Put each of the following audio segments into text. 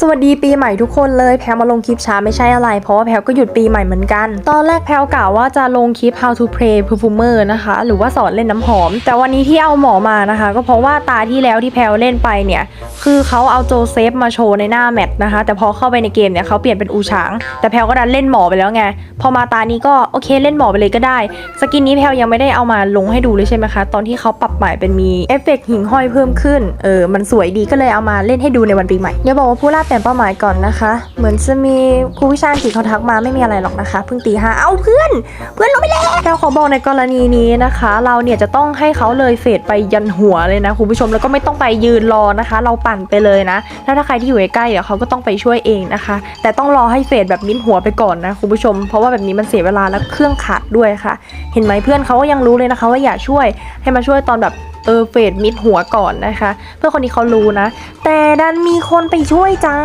สวัสดีปีใหม่ทุกคนเลยแพลมาลงคลิปช้าไม่ใช่อะไร เพราะว่าแพลก็หยุดปีใหม่เหมือนกัน ตอนแรกแพลกล่าวว่าจะลงคลิป how to play perfumer นะคะ หรือว่าสอนเล่นน้ำหอม แต่วันนี้ที่เอาหมอมานะคะ ก็เพราะว่าตาที่แล้วที่แพลเล่นไปเนี่ย คือเขาเอาโจเซฟมาโชว์ในหน้าแมทนะคะ แต่พอเข้าไปในเกมเนี่ยเขาเปลี่ยนเป็นอูช้าง แต่แพลก็ดันเล่นหมอไปแล้วไง พอมาตานี้ก็โอเคเล่นหมอไปเลยก็ได้ สกินนี้แพลยังไม่ได้เอามาลงให้ดูเลยใช่ไหมคะ ตอนที่เขาปรับใหม่เป็นมีเอฟเฟกต์หิ่งห้อยเพิ่มขึ้น เออ มันสวยดีก็เลยเอามาเล่นให้ดูในวันปีใหม่อย่าบอกว่าผู้ล่าเปลี่ยนเป้าหมายก่อนนะคะ เหมือนจะมีครูวิชาอังกฤษเขาทักมาไม่มีอะไรหรอกนะคะ เพิ่งตีห้าเอาเพื่อน เพื่อนลงไปแล้วแพลขอบอกในกรณีนี้นะคะ เราเนี่ยจะต้องให้เขาเลยเฟดไปยันหัวเลยนะคุณผู้ชมแล้วก็ไม่ต้องไปยืนรอนะคะ เราปั่นไปเลยนะถ้าถ้าใครที่อยู่ใกล้เดี๋ยวเขาก็ต้องไปช่วยเองนะคะ แต่ต้องรอให้เฟดแบบมิดหัวไปก่อนนะคุณผู้ชม เพราะว่าแบบนี้มันเสียเวลาและเครื่องขาดด้วยค่ะ เห็นไหมเพื่อนเขาก็ยังรู้เลยนะคะ ว่าอย่าช่วยให้มาช่วยตอนแบบ เออเฟดมิดหัวก่อนนะคะ เพื่อคนนี้เขารู้นะ แต่ดันมีคนไปช่วยจ้า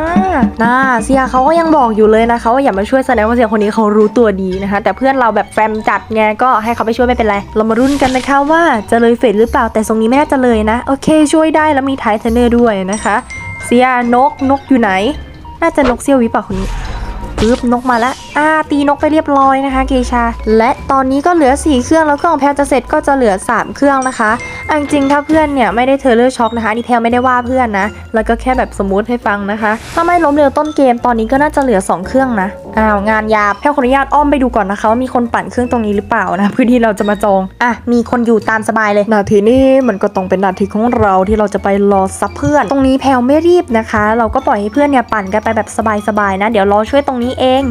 น่าเสียเขาก็ยังบอกอยู่เลยนะคะว่าอย่ามาช่วยแสดงว่าเสียคนนี้เขารู้ตัวดีนะคะ แต่เพื่อนเราแบบแฟมจัดไงก็ให้เขาไปช่วยไม่เป็นไร เรามารุ่นกันนะคะว่าจะเลยเฟดหรือเปล่าแต่ทรงนี้ไม่น่าจะเลยนะ โอเค ช่วยได้แล้วมีไทเทเนอร์ด้วยนะคะเสียนกนกอยู่ไหน น่าจะนกเซี่ยววิปล่าคนนี้ปึ๊บนกมาแล้วอ่าตีนกไปเรียบร้อยนะคะเกชา และตอนนี้ก็เหลือ 4 เครื่องแล้วเครื่องของแพลจะเสร็จก็จะเหลือ 3 เครื่องนะคะอันจริงๆถ้าเพื่อนเนี่ยไม่ได้เทอร์เลอร์ช็อคนะคะอันนี่แพลไม่ได้ว่าเพื่อนนะ แล้วก็แค่แบบสมมุติให้ฟังนะคะ ถ้าไม่ล้มเร็วต้นเกมตอนนี้ก็น่าจะเหลือ 2 เครื่องนะอ้าวงานยาบแพลขออนุญาตอ้อมไปดูก่อนนะคะว่ามีคนปั่นเครื่องตรงนี้หรือเปล่านะเพื่อที่เราจะมาจองอะมีคนอยู่ตามสบายเลยนาทีนี้มันก็ต้องเป็นนาทีของเราที่เราจะไปรอซับเพื่อน ตรงนี้แพลไม่รีบนะคะ เราก็ปล่อยให้เพื่อนเนี่ยปั่นกันไปแบบสบายๆนะ เดี๋ยวรอช่วยตรงนี้เอง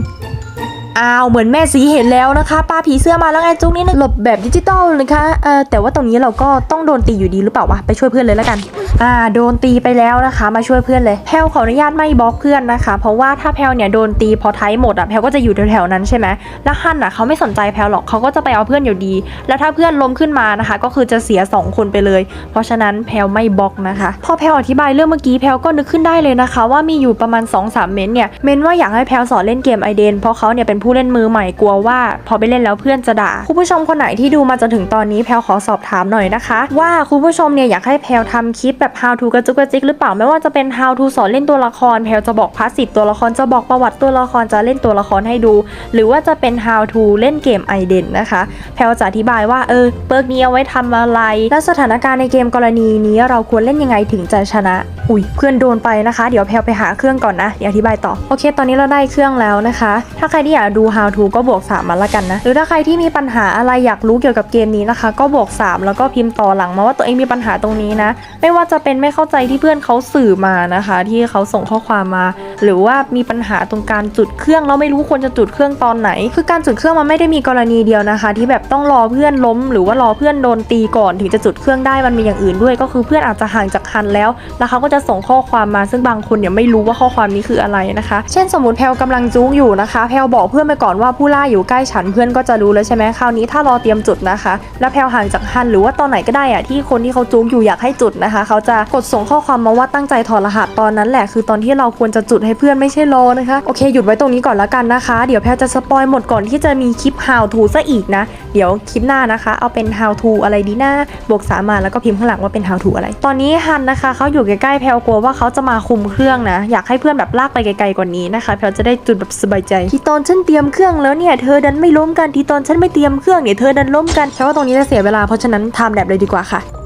อ้าวเหมือนแม่สีเห็นแล้วนะคะป้าผีเสื้อมาแล้วไงจุ๊กนี่นะหลบแบบดิจิตอลนะคะเออแต่ว่าตรงนี้เราก็ต้องโดนตีอยู่ดีหรือเปล่าวะไปช่วยเพื่อนเลยแล้วกัน อ่าโดนตีไปแล้วนะคะ มาช่วยเพื่อนเลยแพลขออนุญาตไม่บล็อกเพื่อนนะคะ เพราะว่าถ้าแพลเนี่ยโดนตีพอไทยหมดอะแพลก็จะอยู่แถวๆนั้นใช่ไหมแล้วฮั่นอะเขาไม่สนใจแพลหรอกเขาก็จะไปเอาเพื่อนอยู่ดี แล้วถ้าเพื่อนล้มขึ้นมานะคะ ก็คือจะเสียสองคนไปเลย เพราะฉะนั้นแพลไม่บล็อกนะคะ พอแพลอธิบายเรื่องเมื่อกี้แพลก็นึกขึ้นได้เลยนะคะ ว่ามีอยู่ประมาณ2-3เมนเนี่ยเมนว่าอยากให้แพลสอนเล่นเกมไอเดนเพราะเขาเนี่ยเป็นผู้เล่นมือใหม่กลัวว่า พอไปเล่นแล้วเพื่อนจะด่าคุณผู้ชมคนไหนที่ดูมาจนถึงตอนนี้แพลขอสอบถามหน่อยนะคะ ว่าคุณผู้ชมเนี่ยอยากให้แพลทำคลิปแบบ how to กระจุกกระจิกหรือเปล่าไม่ว่าจะเป็น how to สอนเล่นตัวละครแพลจะบอกพาสซีฟตัวละครจะบอกประวัติตัวละครจะเล่นตัวละครให้ดู หรือว่าจะเป็น how to เล่นเกมไอเดนนะคะแพลจะอธิบายว่าเออเปิร์กนี้เอาไว้ทำอะไร และสถานการณ์ในเกมกรณีนี้เราควรเล่นยังไงถึงจะชนะ อุ้ยเพื่อนโดนไปนะคะ เดี๋ยวแพลไปหาเครื่องก่อนนะเดี๋ยวอธิบายต่อโอเค ตอนนี้เราได้เครื่องแล้วนะคะ ถ้าใครที่อยากดู how to ก็บวก3มาละกันนะ หรือถ้าใครที่มีปัญหาอะไรอยากรู้เกี่ยวกับเกมนี้นะคะ ก็บวก3แล้วก็พิมพ์ต่อหลังมาว่าตัวเองมีปัญหาตรงนี้นะ ไม่ว่าจะเป็นไม่เข้าใจที่เพื่อนเขาสื่อมานะคะ ที่เขาส่งข้อความมา หรือว่ามีปัญหาตรงการจุดเครื่องแล้วไม่รู้ควรจะจุดเครื่องตอนไหน คือการจุดเครื่องมันไม่ได้มีกรณีเดียวนะคะ ที่แบบต้องรอเพื่อนล้ม หรือว่ารอเพื่อนโดนตีก่อนถึงจะจุดเครื่องได้มันมีอย่างอื่นด้วย ก็คือเพื่อนอาจจะห่างจากคันแล้ว แล้วเขาก็จะส่งข้อความมาซึ่งบางคนเนี่ยไม่รู้ว่าข้อความนี้คืออะไรนะคะ เช่นสมมติแพลวกำลังจุกอยู่นะคะ แพลวบอกเพื่อนไปก่อนว่าผู้ล่าอยู่ใกล้ฉันเพื่อนก็จะรู้แล้วใช่ไหมคราวนี้ถ้ารอเตรียมจุดนะคะ แล้วแพลวห่างจากฮันหรือว่าตอนไหนก็ได้อะที่คนที่เขาจุกอยู่อยากให้จุดนะคะ เขาจะกดส่งข้อความมาว่าตั้งใจถอดรหัสตอนนั้นแหละ คือตอนที่เราควรจะจุดให้เพื่อนไม่ใช่รอนะคะโอเคหยุดไว้ตรงนี้ก่อนแล้วกันนะคะ เดี๋ยวแพลวจะสปอยหมดก่อนที่จะมีคลิป how to ซะอีกนะ เดี๋ยวคลิปหน้านะคะ เอาเป็น how to อะไรดีหนะบวกสามมาแล้วก็พิมพ์ข้างหลังว่าเป็น how to อะไร ตอนนี้ฮันนะคะเขาอยู่ใกล้ๆแพลกลัวว่าเขาจะมาคุมเครื่องนะ อยากให้เพื่อนแบบลากไปไกลๆกว่านี้นะคะแพลจะได้จุดแบบสบายใจ ที่ตอนฉันเตรียมเครื่องแล้วเนี่ยเธอดันไม่ล้มกันที่ตอนฉันไม่เตรียมเครื่องเนี่ยเธอดันล้มกันแพลว่าตรงนี้จะเสียเวลาเพราะฉะนั้นทำแบบเลยดีกว่าค่ะ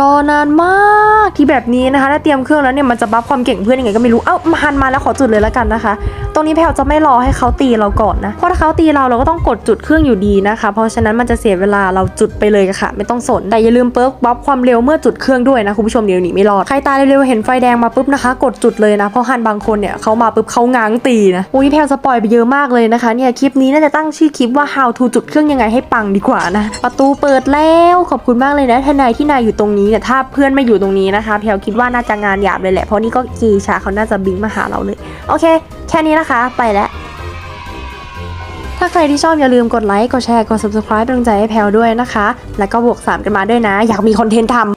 รอนานมากที่แบบนี้นะคะถ้าเตรียมเครื่องแล้วเนี่ยมันจะบัฟความเก่งเพื่อนยังไงก็ไม่รู้เอ้ามาหันมาแล้วขอจุดเลยแล้วกันนะคะ ตรงนี้แพลจะไม่รอให้เขาตีเราก่อนนะเพราะถ้าเขาตีเราเราก็ต้องกดจุดเครื่องอยู่ดีนะคะ เพราะฉะนั้นมันจะเสียเวลาเราจุดไปเลยค่ะ ไม่ต้องสนแต่อย่าลืมเปิร์กบัฟความเร็วเมื่อจุดเครื่องด้วยนะคุณผู้ชมเดี๋ยวหนีไม่รอดใครตายเร็วๆเห็นไฟแดงมาปุ๊บนะคะ กดจุดเลยนะ เพราะฮันบางคนเนี่ยเขามาปุ๊บเขาง้างตีนะอุ้ยแพลสปอยไปเยอะมากเลยนะคะเนี่ยคลิปนี้น่าจะตั้งชื่อคลิปว่า how to จุดเครื่องยังไงให้ปังดีกว่านะประตูเปิดแล้วขอบคุณมากเลยนะทนายที่นายอยู่ตรงนี้เนี่ยถ้าเพื่อนไม่อยู่ตรงนี้นะคะแพลคิดว่าน่าจะงานหยาบเลยแหละเพราะนี่ก็กีชาเขาน่าจะบิงมาหาเราเลยโอเค แค่นี้นะคะไปแล้วถ้าใครที่ชอบอย่าลืมกดไลค์ กดแชร์ กด subscribe เป็นกำลังใจให้แพลด้วยนะคะ แล้วก็บวก 3 กันมาด้วยนะ อยากมีคอนเทนต์ทำ